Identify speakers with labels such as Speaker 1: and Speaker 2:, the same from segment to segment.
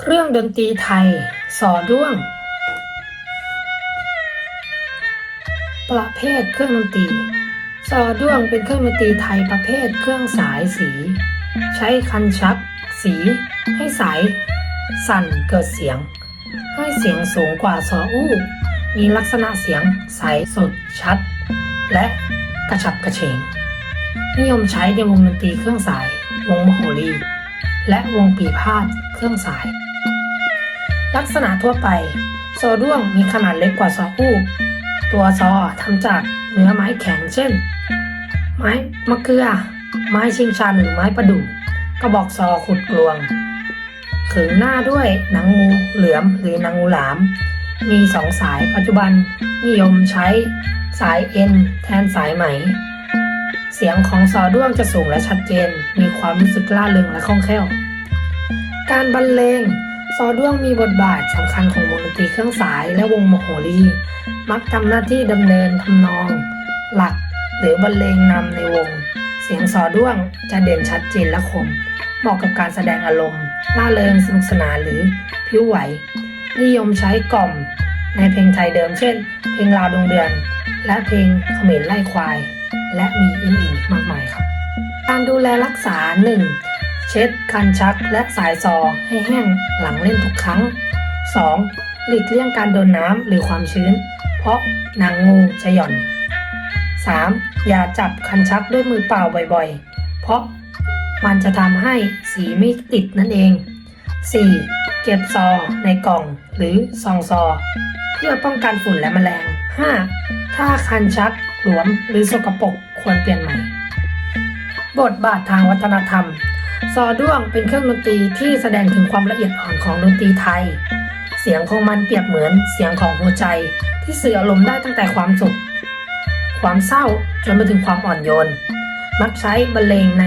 Speaker 1: เครื่องดนตรีไทย สอด้วง ประเภทเครื่องดนตรี สอด้วงเป็นเครื่องดนตรีไทยประเภทเครื่องสายสี ใช้คันชัก สี ให้สาย สั่นเกิดเสียง ให้เสียงสูงกว่าซออู้ มีลักษณะเสียงใสสดชัด และกระฉับกระเฉงนิยมใช้ในวงดนตรีเครื่องสาย วงมโหรี และวงปีพาดเครื่องสาย ลักษณะทั่วไป โซด้วงมีขนาดเล็กกว่าซออู้ตัวซอทำจากเนื้อไม้แข็งเช่น ไม้มะเขือ ไม้ชิงชันหรือไม้ประดู่กระบอกซอขุดกลวงขึงหน้าด้วยหนังงูเหลือมหรือหนังงูหลาม มีสองสายปัจจุบันนิยมใช้สายเอ็นแทนสายไหม สียงของซอด้วงจะสูงและชัดเจน มีความรู้สึกล่าเริงและคล่องแคล่ว การบรรเลงซอด้วงมีบทบาทสำคัญของวงดนตรีเครื่องสายและวงมโหรี มักทำหน้าที่ดำเนินทำนอง หลักหรือบรรเลงนำในวง เสียงซอด้วงจะเด่นชัดเจนและคม เหมาะกับการแสดงอารมณ์ล่าเริงสนุกสนานหรือผิวไหว นิยมใช้กล่อม ในเพลงไทยเดิมเช่น เพลงลาวดวงเดือน และเพลงเขมรไล่ควาย และมีอื่นๆอีกมากมายครับ การดูแลรักษา 1. เช็ดคันชักและสายซอให้แห้งหลังเล่นทุกครั้ง 2. หลีกเลี่ยงการโดนน้ำหรือความชื้น เพราะนังงูจะหย่อน 3. อย่าจับคันชักด้วยมือเปล่าบ่อยๆ เพราะมันจะทำให้สีไม่ติดนั่นเอง 4. เก็บซอในกล่องหรือซองซอ เพื่อป้องกันฝุ่นและแมลง 5. ถ้าคันชักหลวมหรือสกปรกควรเปลี่ยนใหม่ บทบาททางวัฒนธรรม ซอด้วงเป็นเครื่องดนตรีที่แสดงถึงความละเอียดอ่อนของดนตรีไทย เสียงของมันเปรียบเหมือนเสียงของหัวใจ ที่สื่ออารมณ์ได้ตั้งแต่ความสุข ความเศร้าจนไปถึงความอ่อนโยน มักใช้บรรเลงใน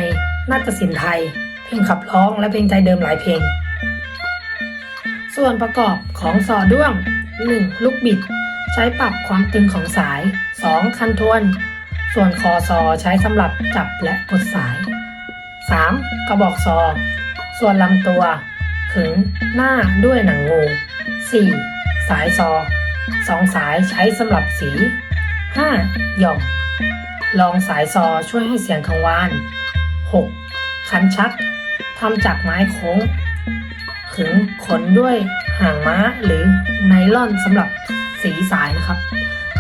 Speaker 1: นาฏศิลป์ไทย เพลงขับร้องและเพลงไทยเดิมหลายเพลง ส่วนประกอบของซอด้วง 1. ลูกบิด ใช้ปรับความตึงของสาย 2. คันทวน ส่วนคอซอใช้สำหรับจับและกดสาย 3. กระบอกซอส่วนลำตัว ขึงหน้าด้วยหนังงู 4. สายซอสองสายใช้สำหรับสี 5. หย่อมลองสายซอช่วยให้เสียงกังวาน 6. คันชักทำจากไม้โค้ง ขึงขนด้วยหางม้าหรือไนล่อนสำหรับสีสายนะครับ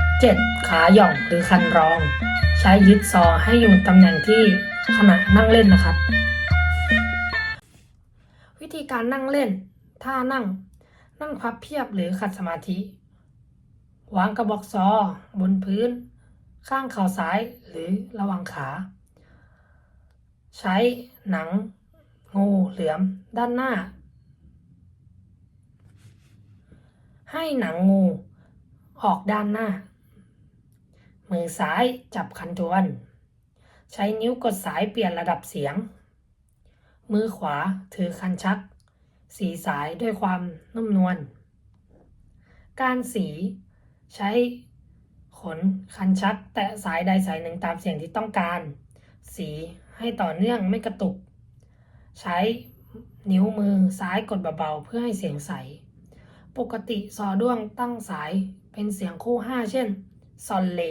Speaker 1: 7. ขาหย่องหรือคันรอง ใช้ยึดซอให้อยู่ตำแหน่งที่ขณะนั่งเล่นนะครับ วิธีการนั่งเล่น ท่านั่ง นั่งพับเพียบหรือขัดสมาธิ วางกระบอกซอ บนพื้น ข้างเข่าซ้ายหรือระหว่างขา ใช้หนังงูเหลือมด้านหน้า ให้หนังงู ออกด้านหน้า มือซ้ายจับคันทวน ใช้นิ้วกดสายเปลี่ยนระดับเสียง มือขวาถือคันชัก สีสายด้วยความนุ่มนวล การสีใช้ขนคันชัก แตะสายใดสายหนึ่งตามเสียงที่ต้องการ สีให้ต่อเนื่องไม่กระตุก ใช้นิ้วมือซ้ายกดเบาๆเพื่อให้เสียงใส ปกติซอด้วงตั้งสายเป็นเสียงคู่5เช่นซอนเล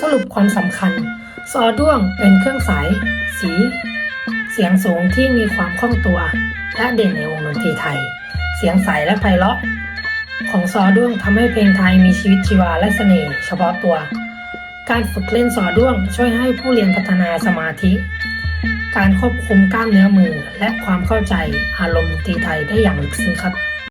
Speaker 1: สรุปความสำคัญ ซอด้วงเป็นเครื่องสาย สี เสียงสูงที่มีความคล่องตัว และเด่นในวงดนตรีไทย เสียงใสและไพเราะ ของซอด้วงทำให้เพลงไทยมีชีวิตชีวาและเสน่ห์เฉพาะตัว การฝึกเล่นซอด้วงช่วยให้ผู้เรียนพัฒนาสมาธิ การควบคุมกล้ามเนื้อมือและความเข้าใจอารมณ์ดนตรีไทยได้อย่างลึกซึ้งครับ